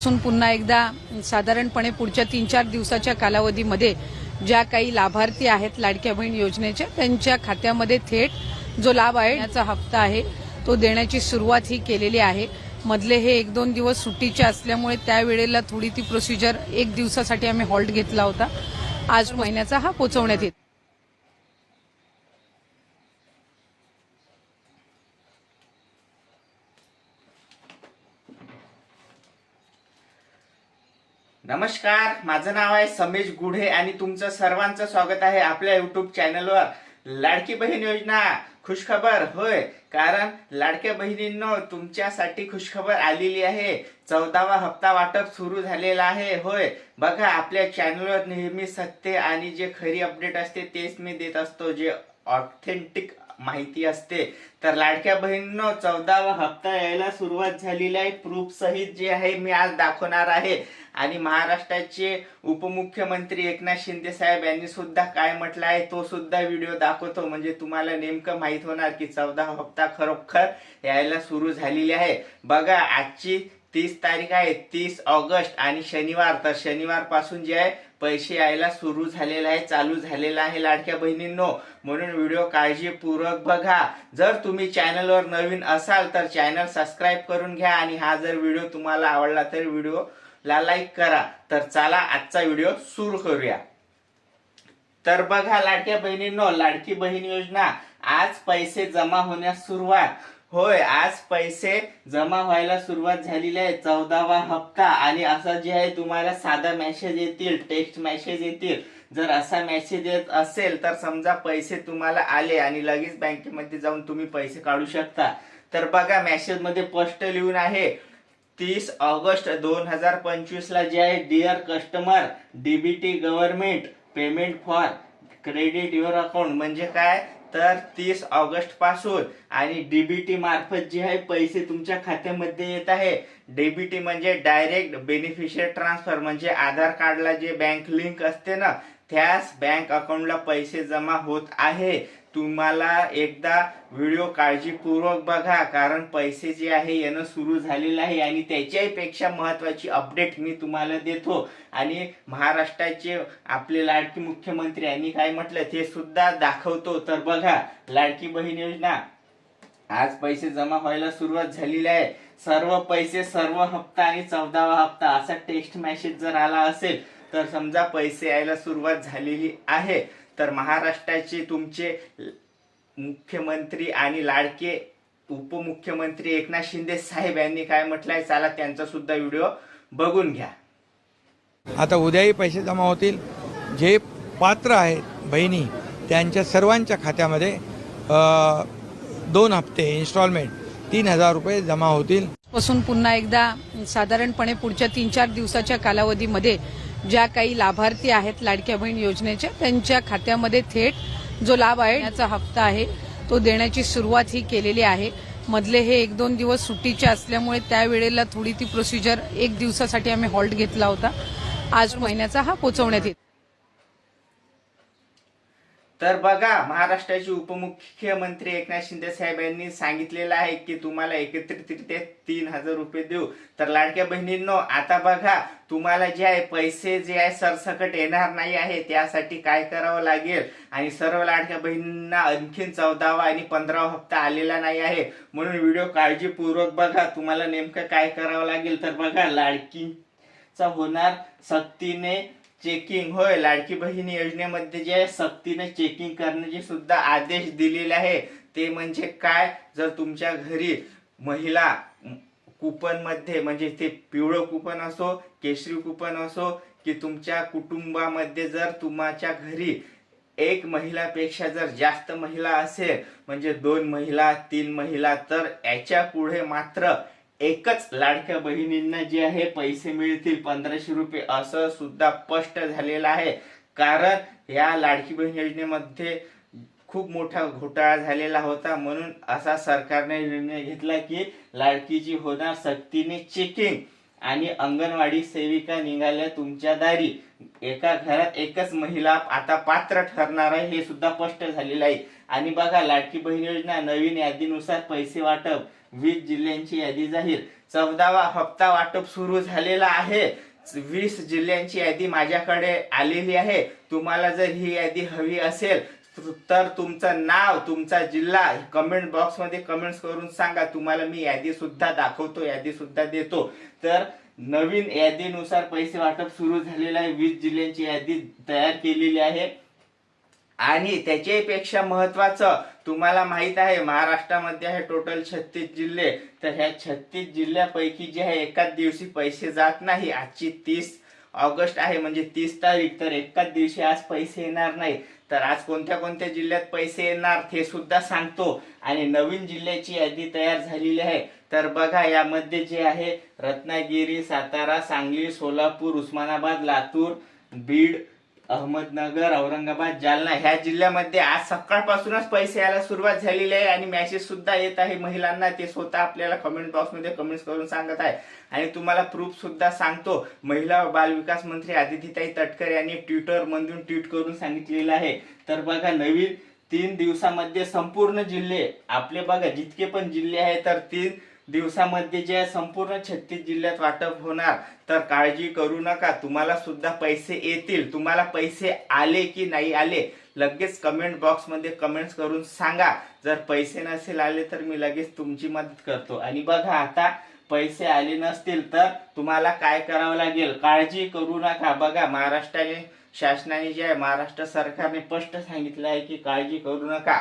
असून पुन्हा एकदा साधारणपणे पुढच्या तीन चार दिवसाच्या कालावधीमध्ये ज्या काही लाभार्थी आहेत लाडक्या बहीण योजनेच्या त्यांच्या खात्यामध्ये थेट जो लाभ आहे याचा हप्ता आहे तो देण्याची सुरुवात ही केलेली आहे. मधले हे एक दोन दिवस सुट्टीचे असल्यामुळे त्यावेळेला थोडी ती प्रोसिजर एक दिवसासाठी आम्ही हॉल्ट घेतला होता. आज महिन्याचा हा पोचवण्यात येत नमस्कार माझं नाव आहे समेश गुढे आणि तुमचं सर्वांचं स्वागत आहे आपल्या युट्यूब चॅनलवर लाडकी बहीण योजना खुशखबर होय. कारण लाडक्या बहिणींनो तुमच्यासाठी खुशखबर आलेली आहे. चौदावा हप्ता वाटप सुरू झालेला आहे होय. बघा आपल्या चॅनलवर नेहमी सत्य आणि जे खरी अपडेट असते तेच मी देत असतो जे ऑथेंटिक माहिती असते. तर लाडक्या बहिणींनो चौदावा हप्ता यायला सुरुवात झालेली आहे. प्रूफ सहित जे आहे मी आज दाखवणार आहे. आणि महाराष्ट्राचे उपमुख्यमंत्री एकनाथ शिंदे साहेब यांनी सुद्धा काय म्हटलं आहे तो सुद्धा व्हिडिओ दाखवतो. म्हणजे तुम्हाला नेमकं माहीत होणार की चौदा हप्ता खरोखर यायला सुरू झालेली आहे. बघा आजची तीस तारीख आहे तीस ऑगस्ट आणि शनिवार. तर शनिवारपासून जे आहे पैसे यायला सुरू झालेला आहे चालू झालेला आहे लाडक्या बहिणींनो. म्हणून व्हिडिओ काळजीपूर्वक बघा. जर तुम्ही चॅनलवर नवीन असाल तर चॅनल सबस्क्राईब करून घ्या आणि हा जर व्हिडिओ तुम्हाला आवडला तर व्हिडिओ ला लाईक करा. तर चला आजचा व्हिडिओ सुरू करूया. तर बघा लाडक्या बहिणींनो लाडकी बहीण योजना. आज पैसे जमा होण्यास सुरुवात. होय आज पैसे जमा व्हायला सुरुवात झालेली आहे. चौदावा हप्ता आणि असा जे आहे तुम्हाला साधा मेसेज येतील टेक्स्ट मेसेज येतील. जर असा मेसेज येत असेल तर समजा पैसे तुम्हाला आले आणि लगेच बँकेमध्ये जाऊन तुम्ही पैसे काढू शकता. तर बघा मेसेजमध्ये स्पष्ट लिहून आहे तीस ऑगस्ट दोन हजार पंचवीस ला जे आहे dear customer DBT government payment for credit your account म्हणजे काय? तर तीस ऑगस्टपासून आणि डीबीटी मार्फत जे आहे पैसे तुमच्या खात्यामध्ये येत आहे. डीबीटी म्हणजे डायरेक्ट बेनिफिशियल ट्रान्सफर म्हणजे आधार कार्डला जे बँक लिंक असते ना त्याच बँक अकाउंटला पैसे जमा होत आहे. तुम्हाला एकदा व्हिडिओ काळजीपूर्वक बघा कारण पैसे जे आहे येणं सुरू झालेलं आहे आणि त्याच्याही पेक्षा महत्वाची अपडेट मी तुम्हाला देतो. आणि महाराष्ट्राचे आपले लाडकी मुख्यमंत्री यांनी काय म्हटलं ते सुद्धा दाखवतो. तर बघा लाडकी बहीण योजना. आज पैसे जमा व्हायला सुरुवात झालेली आहे. सर्व पैसे सर्व हप्ता आणि चौदावा हप्ता असा टेक्स्ट मेसेज जर आला असेल तर समजा पैसे यायला सुरुवात झालेली आहे. तर महाराष्ट्राचे तुमचे मुख्यमंत्री आणि लाडके उपमुख्यमंत्री एकनाथ शिंदे साहेब यांनी काय म्हटलंय चला त्यांचा सुद्धा व्हिडिओ बघून घ्या. आता उद्याही पैसे जमा होतील. जे पात्र आहेत बहिणी त्यांच्या सर्वांच्या खात्यामध्ये दोन हप्ते इन्स्टॉलमेंट तीन हजार रुपये जमा होतील. पासून पुन्हा एकदा साधारणपणे पुढच्या तीन चार दिवसाच्या कालावधीमध्ये ज्या काही लाभार्थी आहेत लाडक्या बहीण योजनेच्या त्यांच्या खात्यामध्ये थेट जो लाभ आहे याचा हप्ता आहे तो देण्याची सुरुवात ही केलेली आहे. मधले हे एक दोन दिवस सुट्टीचे असल्यामुळे त्यावेळेला थोडी ती प्रोसिजर एक दिवसासाठी आम्ही हॉल्ट घेतला होता. आज महिन्याचा हा पोचवण्यात येत तर बघा महाराष्ट्राचे उपमुख्यमंत्री एकनाथ शिंदे साहेब यांनी सांगितलेलं आहे की तुम्हाला एकत्रितरित्या तीन हजार रुपये देऊ. तर लाडक्या बहिणींनो आता बघा तुम्हाला जे आहे पैसे जे आहे सरसकट येणार नाही आहे त्यासाठी काय करावं लागेल? आणि सर्व लाडक्या बहिणींना आणखीन चौदावा आणि पंधरावा हप्ता आलेला नाही आहे. म्हणून व्हिडिओ काळजीपूर्वक बघा. तुम्हाला नेमकं काय करावं लागेल तर बघा लाडकीचा होणार सक्तीने चेकिंग होय लाडकी बहिणी योजनेमध्ये जे आहे सक्तीने चेकिंग करण्याचे सुद्धा आदेश दिलेले आहे. ते म्हणजे काय? जर तुमच्या घरी महिला कुपनमध्ये म्हणजे ते पिवळं कुपन असो केशरी कुपन असो की तुमच्या कुटुंबामध्ये जर तुमच्या घरी एक महिलापेक्षा जर जास्त महिला असेल म्हणजे दोन महिला तीन महिला तर याच्यापुढे मात्र एकच लाडक्या बहिणींना जे आहे पैसे मिळतील पंधराशे रुपये असं सुद्धा स्पष्ट झालेलं आहे. कारण या लाडकी बहीण योजनेमध्ये खूप मोठा घोटाळा झालेला होता. म्हणून असा सरकारने निर्णय घेतला की लाडकीची होणार सक्तीने चेकिंग आणि अंगणवाडी सेविका निघाल्या तुमच्या दारी. एका घरात एकच महिला आता पात्र ठरणार आहे हे सुद्धा स्पष्ट झालेलं आहे. आणि बघा लाडकी बहीण योजना नवीन यादीनुसार पैसे वाटप वीस जिल्ह्यांची यादी जाहीर. चौदावा हप्ता वाटप सुरू झालेला आहे. वीस जिल्ह्यांची यादी माझ्याकडे आलेली आहे. तुम्हाला जर ही यादी हवी असेल तर तुमचं नाव तुमचा जिल्हा कमेंट बॉक्समध्ये कमेंट्स करून सांगा. तुम्हाला मी यादी सुद्धा दाखवतो यादी सुद्धा देतो. तर नवीन यादीनुसार पैसे वाटप सुरू झालेलं आहे. वीस जिल्ह्यांची यादी तयार केलेली आहे. आणि त्याच्यापेक्षा महत्वाचं तुम्हाला माहीत आहे महाराष्ट्रामध्ये आहे टोटल छत्तीस जिल्हे. तर ह्या छत्तीस जिल्ह्यापैकी जे आहे एकाच दिवशी पैसे जात नाही. आजची तीस ऑगस्ट आहे म्हणजे तीस तारीख. तर एकाच दिवशी आज पैसे येणार नाही तर आज कोणत्या कोणत्या जिल्ह्यात पैसे येणार ते सुद्धा सांगतो. आणि नवीन जिल्ह्याची यादी तयार झालेली आहे. तर बघा यामध्ये जे आहे रत्नागिरी सातारा सांगली सोलापूर उस्मानाबाद लातूर बीड अहमदनगर औरंगाबाद जालना ह्या जिल्ह्यामध्ये आज सकाळपासूनच पैसे यायला सुरुवात झालेली आहे आणि मेसेज सुद्धा येत आहे. महिलांना ते स्वतः आपल्याला कमेंट बॉक्समध्ये कमेंट्स करून सांगत आहे. आणि तुम्हाला प्रूफ सुद्धा सांगतो. महिला बालविकास बाल विकास मंत्री आदितीताई तटकर यांनी ट्विटरमधून ट्विट करून सांगितलेलं आहे. तर बघा नवीन तीन दिवसामध्ये संपूर्ण जिल्हे आपले बघा जितके पण जिल्हे आहेत तर तीन दिवसामध्ये जे संपूर्ण छत्तीस जिल्ह्यात वाटप होणार तर काळजी करू नका. तुम्हाला सुद्धा पैसे येतील. तुम्हाला पैसे आले की नाही आले लगेच कमेंट बॉक्समध्ये कमेंट्स करून सांगा. जर पैसे नसेल आले तर मी लगेच तुमची मदत करतो. आणि बघा आता पैसे आले नसतील तर तुम्हाला काय करावं लागेल? काळजी करू नका. बघा महाराष्ट्राने शासनाने जे आहे महाराष्ट्र सरकारने स्पष्ट सांगितलं आहे की काळजी करू नका.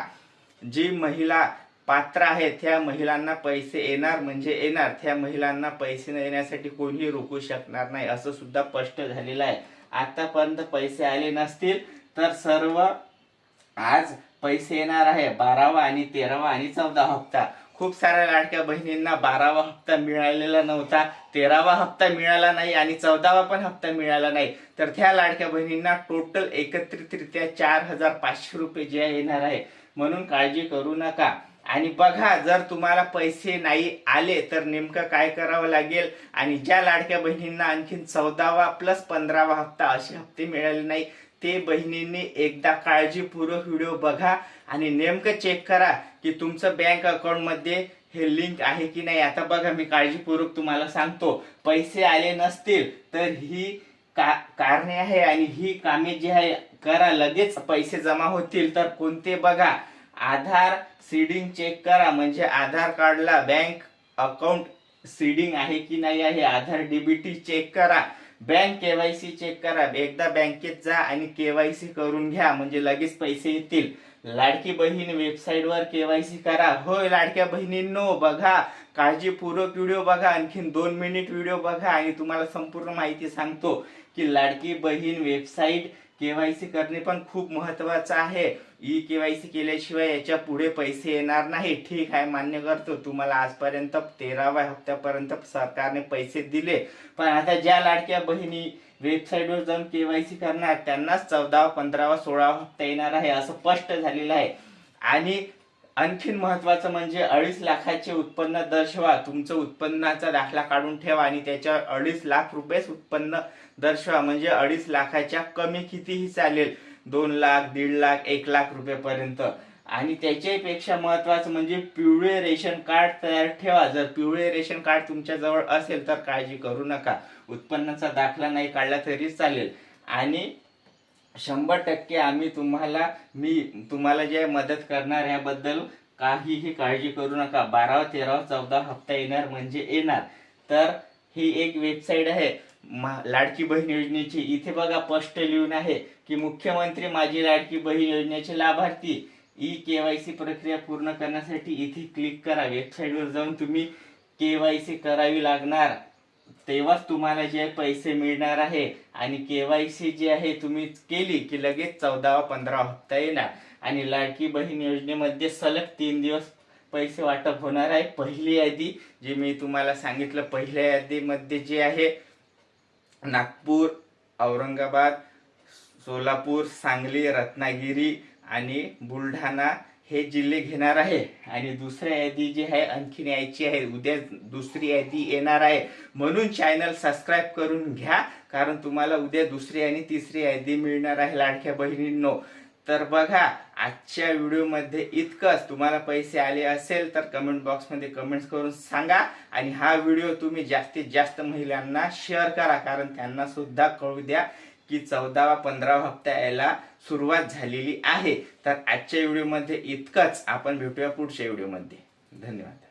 जी महिला पात्र आहेत त्या महिलांना पैसे येणार म्हणजे येणार. त्या महिलांना पैसे न येण्यासाठी कोणीही रोखू शकणार नाही असं सुद्धा स्पष्ट झालेलं आहे. आतापर्यंत पैसे आले नसतील तर सर्व आज पैसे येणार आहे बारावा आणि तेरावा आणि चौदा हप्ता. खूप साऱ्या लाडक्या बहिणींना बारावा हप्ता मिळालेला नव्हता तेरावा हप्ता मिळाला नाही आणि चौदावा पण हप्ता मिळाला नाही. तर त्या लाडक्या बहिणींना टोटल एकत्रितरित्या चार हजार पाचशे रुपये जे येणार आहे. म्हणून काळजी करू नका. आणि बघा जर तुम्हाला पैसे नाही आले तर नेमकं काय करावं लागेल? आणि ज्या लाडक्या बहिणींना आणखीन चौदावा प्लस पंधरावा हप्ता असे हप्ते मिळाले नाही ते बहिणींनी एकदा काळजीपूर्वक व्हिडिओ बघा आणि नेमकं चेक करा की तुमचं बँक अकाउंटमध्ये हे लिंक आहे की नाही. आता बघा मी काळजीपूर्वक तुम्हाला सांगतो. पैसे आले नसतील तर ही का कारणे आहे आणि ही कामे जी आहे करा. लगेच पैसे जमा होतील तर कोणते बघा? आधार सीडिंग चेक करा म्हणजे आधार कार्डला बँक अकाउंट सीडिंग आहे की नाही आहे आधार डीबीटी चेक करा बँक केवायसी चेक करा एकदा बँकेत जा आणि केवायसी करून घ्या म्हणजे लगेच पैसे येतील. लाडकी बहीण वेबसाईटवर केवायसी करा. होय लाडक्या बहिणींनो बघा काळजीपूर्वक व्हिडिओ बघा आणखीन दोन मिनिट व्हिडिओ बघा आणि तुम्हाला संपूर्ण माहिती सांगतो की लाडकी बहीण वेबसाईट केवायसी करणे पण खूप महत्वाचं आहे. ई केवायसी केल्याशिवाय याच्यापुढे पैसे येणार नाही. ठीक आहे मान्य करतो. तुम्हाला आजपर्यंत तेराव्या हप्त्यापर्यंत सरकारने पैसे दिले. पण आता ज्या लाडक्या बहिणी वेबसाईटवर जाऊन केवायसी करणार त्यांनाच चौदावा पंधरावा सोळावा हप्ता येणार आहे असं स्पष्ट झालेलं आहे. आणि आणखीन महत्वाचं म्हणजे अडीच लाखाचे उत्पन्न दर्शवा. तुमचं उत्पन्नाचा दाखला काढून ठेवा आणि त्याच्या अडीच लाख रुपयेच उत्पन्न दर्शवा. म्हणजे अडीच लाखाच्या कमी कितीही चालेल. दोन लाख दीड लाख एक लाख रुपयेपर्यंत. आणि त्याच्यापेक्षा महत्वाचं म्हणजे पिवळे रेशन कार्ड तयार ठेवा. जर पिवळे रेशन कार्ड तुमच्याजवळ असेल तर काळजी करू नका. उत्पन्नाचा दाखला नाही काढला तरी चालेल. आणि शंभर टक्के आम्ही तुम्हाला मी तुम्हाला जे मदत करणार याबद्दल काहीही काळजी करू नका. बारावा तेरावा चौदा हप्ता येणार म्हणजे येणार. तर ही एक वेबसाईट आहे. मा- लाडकी बहीण योजनेची. इथे बघा स्पष्ट लिहून आहे. की मुख्यमंत्री माझी लाडकी बहीण योजनेचे लाभार्थी ई केवायसी प्रक्रिया पूर्ण करण्यासाठी इथे क्लिक करा. वेबसाईटवर जाऊन तुम्ही केवायसी करावी लागणार. तेव्हाच तुम्हाला जे पैसे मिळणार आहे आणि केवायसी जी आहे तुम्ही केली की लगेच चौदावा पंधरा हप्ता येणार. आणि लाडकी बहीण योजनेमध्ये सलग तीन दिवस पैसे वाटप होणार आहे. पहिली यादी जे मी तुम्हाला सांगितलं पहिल्या यादीमध्ये जे आहे नागपूर औरंगाबाद सोलापूर सांगली रत्नागिरी आणि बुलढाणा हे जिल्हे घेणार आहे. आणि दुसऱ्या यादी जी आहे आणखीन यायची आहे. उद्या दुसरी यादी येणार आहे. म्हणून चॅनल सबस्क्राईब करून घ्या. कारण तुम्हाला उद्या दुसरी आणि तिसरी यादी मिळणार आहे लाडक्या बहिणींनो. तर बघा आजच्या व्हिडिओमध्ये इतकंच. तुम्हाला पैसे आले असेल तर कमेंट बॉक्समध्ये कमेंट्स करून सांगा. आणि हा व्हिडिओ तुम्ही जास्तीत जास्त महिलांना शेअर करा. कारण त्यांना सुद्धा कळू द्या. की चौदावा पंधरावा हप्ता यायला सुरुवात झालेली आहे. तर आजच्या व्हिडिओमध्ये इतकंच. आपण भेटूया पुढच्या व्हिडिओमध्ये धन्यवाद.